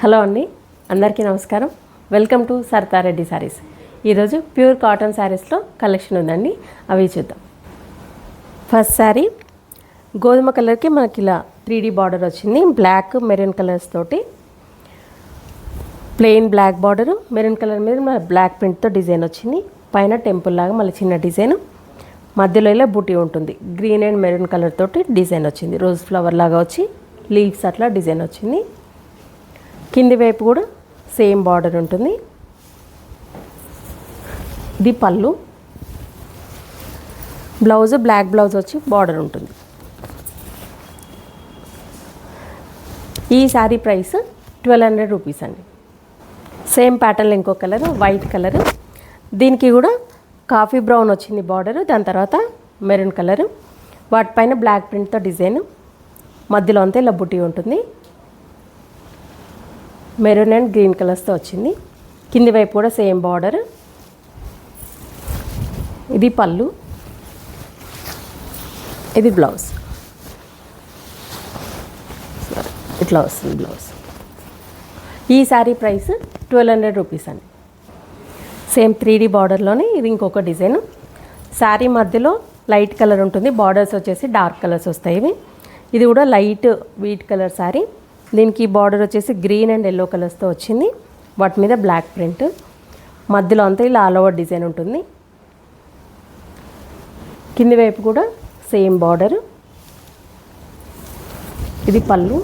Hello అండి అందరికీ నమస్కారం. వెల్కమ్ టు సర్తారెడ్డి శారీస్ ఈరోజు ప్యూర్ కాటన్ శారీస్లో కలెక్షన్ ఉందండి అవి చూద్దాం. ఫస్ట్ శారీ గోధుమ కలర్కి మనకి ఇలా త్రీ డీ బార్డర్ వచ్చింది బ్లాక్ మెరూన్ కలర్స్ తోటి. Plain black border maroon colour మీద మన బ్లాక్ ప్రింట్తో డిజైన్ వచ్చింది పైన టెంపుల్ లాగా మళ్ళీ చిన్న డిజైన్. మధ్యలో ఇలా బుటీ ఉంటుంది గ్రీన్ అండ్ మెరూన్ కలర్ తోటి డిజైన్ వచ్చింది రోజ్ ఫ్లవర్ లాగా వచ్చి లీవ్స్ అట్లా డిజైన్ వచ్చింది. కింది వైపు కూడా సేమ్ బార్డర్ ఉంటుంది. ఇది పళ్ళు. బ్లౌజ్ బ్లాక్ బ్లౌజ్ వచ్చి బార్డర్ ఉంటుంది. ఈ sari price twelve hundred rupees అండి. సేమ్ ప్యాటర్న్ ఇంకో కలర్ వైట్ కలర్. దీనికి కూడా కాఫీ బ్రౌన్ వచ్చింది బార్డర్. దాని తర్వాత మెరూన్ కలర్. వాటిపైన బ్లాక్ ప్రింట్తో డిజైన్. మధ్యలో అంతా ఇలా బుట్టి ఉంటుంది. మెరూన్ అండ్ గ్రీన్ కలర్స్తో వచ్చింది. కింది వైపు కూడా సేమ్ బార్డర్. ఇది పళ్ళు. ఇది బ్లౌజ్. ఇట్లా వస్తుంది బ్లౌజ్. ఈ sari price twelve hundred rupees అండి. సేమ్ త్రీ డీ బార్డర్లోనే ఇది ఇంకొక డిజైన్. శారీ మధ్యలో లైట్ కలర్ ఉంటుంది. బార్డర్స్ వచ్చేసి డార్క్ కలర్స్ వస్తాయి ఇవి. ఇది కూడా లైట్ వీట్ కలర్ శారీ. దీనికి బార్డర్ వచ్చేసి గ్రీన్ అండ్ ఎల్లో కలర్స్తో వచ్చింది. వాటి మీద బ్లాక్ ప్రింట్ మధ్యలో అంతా ఇలా ఆల్ ఓవర్ డిజైన్ ఉంటుంది. కింది వైపు కూడా సేమ్ బార్డర్ ఇది పళ్ళు.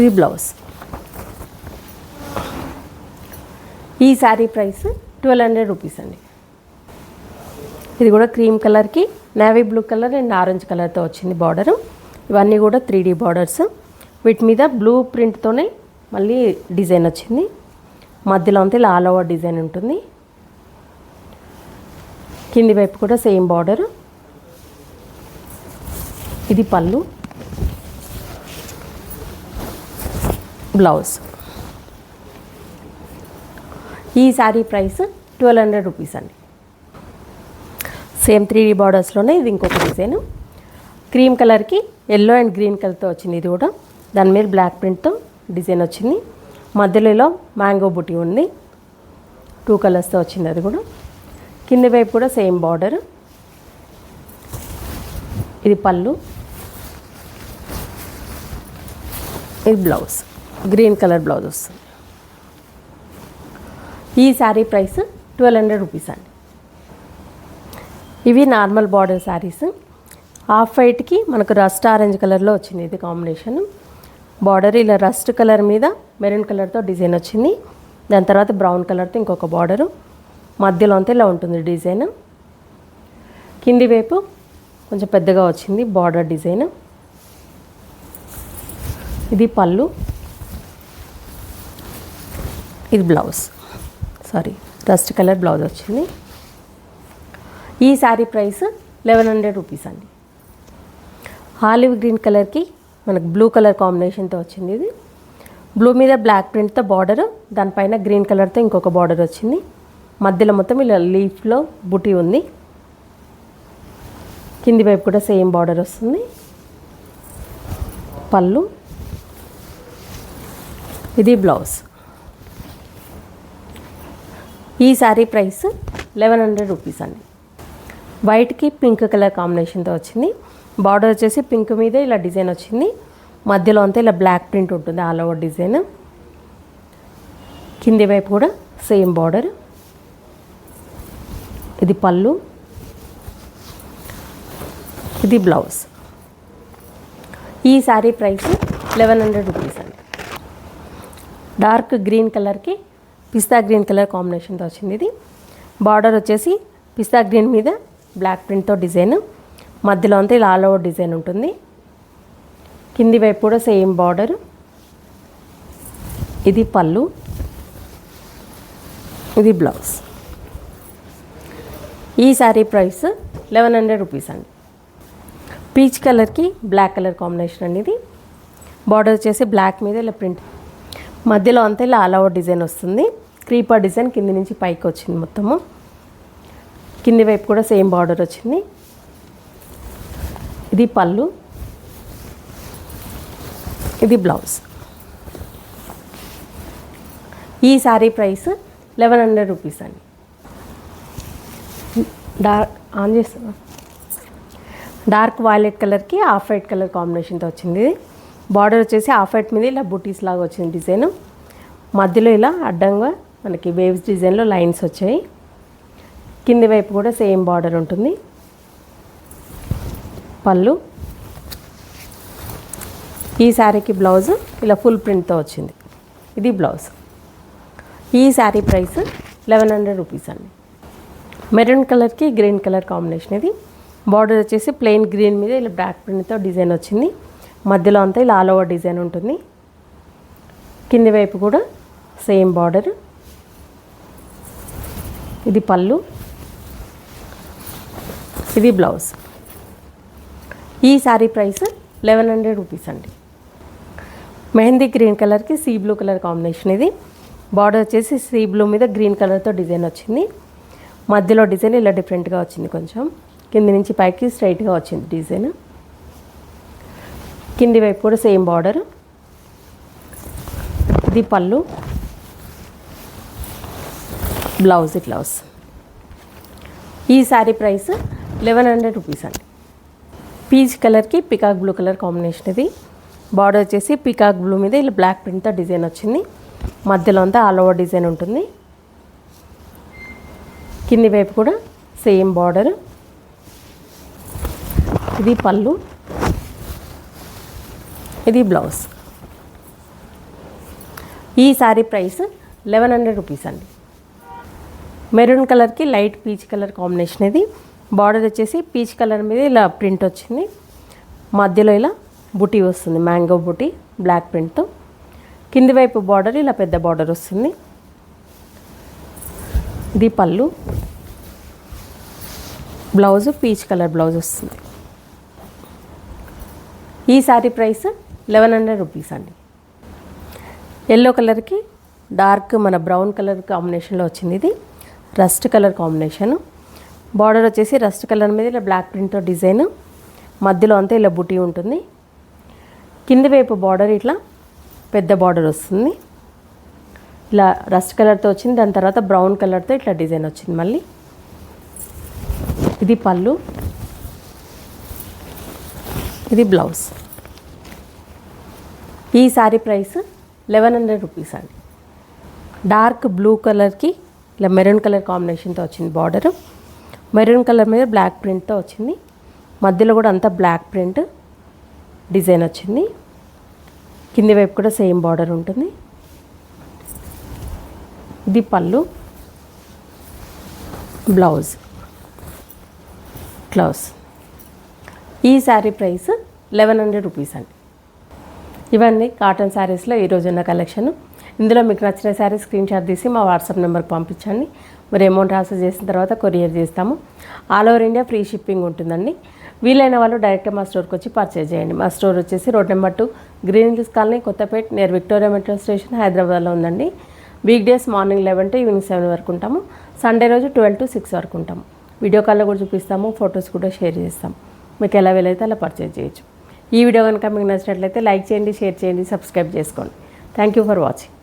ఇది బ్లౌజ్ ఈ sari price twelve hundred rupees అండి. ఇది కూడా క్రీమ్ కలర్కి navy blue colour and orange కలర్తో వచ్చింది బార్డరు. ఇవన్నీ కూడా త్రీ డీ బార్డర్స్. వీటి మీద బ్లూ ప్రింట్తోనే మళ్ళీ డిజైన్ వచ్చింది. మధ్యలో అంతా ఇలా ఆల్ ఓవర్ డిజైన్ ఉంటుంది. కింది వైపు కూడా సేమ్ బార్డర్. ఇది పళ్ళు. బ్లౌజ్. ఈ sari price twelve hundred rupees అండి. సేమ్ త్రీ డీ బార్డర్స్లోనే ఇది ఇంకొక డిజైన్. క్రీమ్ కలర్కి ఎల్లో అండ్ గ్రీన్ కలర్తో వచ్చింది ఇది కూడా. దాని మీద బ్లాక్ ప్రింట్తో డిజైన్ వచ్చింది. మధ్యలో ఇలా మ్యాంగో బుట్టి ఉంది. టూ కలర్స్తో వచ్చింది అది కూడా. కింది వైపు కూడా సేమ్ బార్డర్. ఇది పళ్ళు. ఇది బ్లౌజ్. గ్రీన్ కలర్ బ్లౌజ్ వస్తుంది. ఈ sari price twelve hundred rupees అండి. ఇవి నార్మల్ బార్డర్ శారీస్. హాఫ్ వైట్కి మనకు రస్ట్ ఆరెంజ్ కలర్లో వచ్చింది ఇది కాంబినేషన్. బార్డర్ ఇలా రస్ట్ కలర్ మీద మెరూన్ కలర్తో డిజైన్ వచ్చింది. దాని తర్వాత బ్రౌన్ కలర్తో ఇంకొక బార్డరు. మధ్యలో అంతా ఇలా ఉంటుంది డిజైన్. కింది వైపు కొంచెం పెద్దగా వచ్చింది బార్డర్ డిజైన్. ఇది పళ్ళు. ఇది blouse. Sari rust colour blouse వచ్చింది. ఈ sari price eleven hundred rupees అండి. ఆలివ్ గ్రీన్ కలర్కి మనకు బ్లూ కలర్ కాంబినేషన్తో వచ్చింది ఇది. బ్లూ మీద బ్లాక్ ప్రింట్తో బార్డర్ దానిపైన గ్రీన్ కలర్తో ఇంకొక బార్డర్ వచ్చింది. మధ్యలో మొత్తం ఇలా లీఫ్లో బుటీ ఉంది. కింది వైపు కూడా సేమ్ బార్డర్ వస్తుంది. పళ్ళు. ఇది బ్లౌజ్. ఈ sari price eleven hundred rupees అండి. వైట్కి పింక్ కలర్ కాంబినేషన్తో వచ్చింది. బార్డర్ వచ్చేసి పింక్ మీద ఇలా డిజైన్ వచ్చింది. మధ్యలో అంతా ఇలా బ్లాక్ ప్రింట్ ఉంటుంది ఆల్ ఓవర్ డిజైన్ కింది వైపు కూడా సేమ్ బార్డర్ ఇది పళ్ళు. ఇది బ్లౌజ్ ఈ sari price eleven hundred rupees అండి డార్క్ గ్రీన్ కలర్కి పిస్తా గ్రీన్ కలర్ కాంబినేషన్తో వచ్చింది ఇది. బార్డర్ వచ్చేసి పిస్తా గ్రీన్ మీద బ్లాక్ ప్రింట్తో డిజైన్. మధ్యలో అంతా ఇలా ఆల్ ఓవర్ డిజైన్ ఉంటుంది. కింది వైపు కూడా సేమ్ బార్డర్. ఇది పళ్ళు. ఇది బ్లౌజ్. ఈ sari price eleven hundred rupees అండి. పీచ్ కలర్కి బ్లాక్ కలర్ కాంబినేషన్ అనేది బార్డర్ వచ్చేసి బ్లాక్ మీద ఇలా ప్రింట్. మధ్యలో అంతా ఇలా ఆల్ ఓవర్ డిజైన్ వస్తుంది. క్రీపర్ డిజైన్ కింది నుంచి పైకి వచ్చింది మొత్తము. కింది వైపు కూడా సేమ్ బార్డర్ వచ్చింది. ఇది పళ్ళు. ఇది బ్లౌజ్. ఈ sari price eleven hundred rupees అండి. డార్క్ ఆన్ చేస్తా డార్క్ వైలెట్ కలర్కి ఆఫ్ వైట్ కలర్ కాంబినేషన్తో వచ్చింది. బార్డర్ వచ్చేసి ఆఫ్ వైట్ మీద ఇలా బుటీస్ లాగా వచ్చింది డిజైన్. మధ్యలో ఇలా అడ్డంగా మనకి వేవ్స్ డిజైన్లో లైన్స్ వచ్చాయి. కింది వైపు కూడా సేమ్ బార్డర్ ఉంటుంది. పళ్ళు. ఈ శారీకి బ్లౌజ్ ఇలా ఫుల్ ప్రింట్తో వచ్చింది. ఇది బ్లౌజ్. ఈ sari price eleven hundred rupees అండి. మెరూన్ కలర్కి గ్రీన్ కలర్ కాంబినేషన్ ఇది. బార్డర్ వచ్చేసి ప్లెయిన్ గ్రీన్ మీద ఇలా బ్లాక్ ప్రింట్తో డిజైన్ వచ్చింది. మధ్యలో అంతా ఇలా ఆల్ ఓవర్ డిజైన్ ఉంటుంది. కింది వైపు కూడా సేమ్ బార్డర్. ఇది పళ్ళు. ఇది బ్లౌజ్. ఈ sari price eleven hundred rupees అండి. మెహందీ గ్రీన్ కలర్కి సీ బ్లూ కలర్ కాంబినేషన్ ఇది. బార్డర్ వచ్చేసి సీ బ్లూ మీద గ్రీన్ కలర్తో డిజైన్ వచ్చింది. మధ్యలో డిజైన్ ఇలా డిఫరెంట్గా వచ్చింది కొంచెం. కింది నుంచి పైకి స్ట్రైట్గా వచ్చింది డిజైన్. కింది వైపు కూడా సేమ్ బార్డర్. ఇది పళ్ళు. బ్లౌజ్ ఇట్లా వస్తుంది ఈ sari price eleven hundred rupees అండి. పీచ్ కలర్కి పికాక్ బ్లూ కలర్ కాంబినేషన్ ఇది. బార్డర్ వచ్చేసి పికాక్ బ్లూ మీద ఇలా బ్లాక్ ప్రింట్తో డిజైన్ వచ్చింది. మధ్యలో అంతా ఆల్ ఓవర్ డిజైన్ ఉంటుంది. కింది వైపు కూడా సేమ్ బార్డర్. ఇది పళ్ళు. ఇది బ్లౌజ్. ఈ sari price eleven hundred rupees అండి. మెరూన్ కలర్కి లైట్ పీచ్ కలర్ కాంబినేషన్ ఇది. బార్డర్ వచ్చేసి పీచ్ కలర్ మీద ఇలా ప్రింట్ వచ్చింది. మధ్యలో ఇలా బుటీ వస్తుంది మ్యాంగో బుటీ బ్లాక్ ప్రింట్తో. కింది వైపు బార్డర్ ఇలా పెద్ద బార్డర్ వస్తుంది. ఇది పళ్ళు. బ్లౌజ్ పీచ్ కలర్ బ్లౌజ్ వస్తుంది. ఈ sari price eleven hundred rupees అండి. ఎల్లో కలర్కి డార్క్ మన బ్రౌన్ కలర్ కాంబినేషన్లో వచ్చింది ఇది. Rust colour combination. బార్డర్ వచ్చేసి రస్ట్ కలర్ మీద ఇలా బ్లాక్ ప్రింట్తో డిజైన్. మధ్యలో అంతా ఇలా బుటీ ఉంటుంది. కింది వైపు బార్డర్ ఇట్లా పెద్ద బార్డర్ వస్తుంది. ఇలా రస్ట్ కలర్తో వచ్చింది. దాని తర్వాత బ్రౌన్ కలర్తో ఇట్లా డిజైన్ వచ్చింది మళ్ళీ. ఇది పళ్ళు. ఇది బ్లౌజ్. ఈ sari price eleven hundred rupees అండి. డార్క్ బ్లూ కలర్కి ఇలా మెరూన్ కలర్ కాంబినేషన్తో వచ్చింది బార్డర్. మెరూన్ కలర్ మీద బ్లాక్ ప్రింట్తో వచ్చింది. మధ్యలో కూడా అంతా బ్లాక్ ప్రింట్ డిజైన్ వచ్చింది. కింది వైపు కూడా సేమ్ బార్డర్ ఉంటుంది. ఇది పళ్ళు. బ్లౌజ్. క్లౌజ్ ఈ sari price eleven hundred rupees అండి. ఇవన్నీ కాటన్ శారీస్లో ఈరోజు ఉన్న కలెక్షన్. ఇందులో మీకు నచ్చిన శారీ స్క్రీన్ షాట్ తీసి మా వాట్సాప్ నెంబర్కి పంపించండి. మరి అమౌంట్ ట్రాన్స్ఫర్ చేసిన తర్వాత కొరియర్ చేస్తాము. All over India free shipping ఉంటుందండి. వీలైన వాళ్ళు డైరెక్ట్గా మా స్టోర్కి వచ్చి పర్చేజ్ చేయండి. మా స్టోర్ వచ్చేసి road number two green hills colony Kothapeta near Victoria metro station హైదరాబాద్లో ఉందండి. Week days morning eleven to evening seven వరకు ఉంటాము. సండే రోజు ట్వెల్వ్ టు సిక్స్ వరకు ఉంటాము. వీడియో కాల్లో కూడా చూపిస్తాము ఫొటోస్ కూడా షేర్ చేస్తాం మీకు ఎలా వీలైతే అలా పర్చేజ్ చేయొచ్చు. ఈ వీడియో కనుక మీకు నచ్చినట్లయితే లైక్ చేయండి షేర్ చేయండి సబ్స్క్రైబ్ చేసుకోండి. Thank you for watching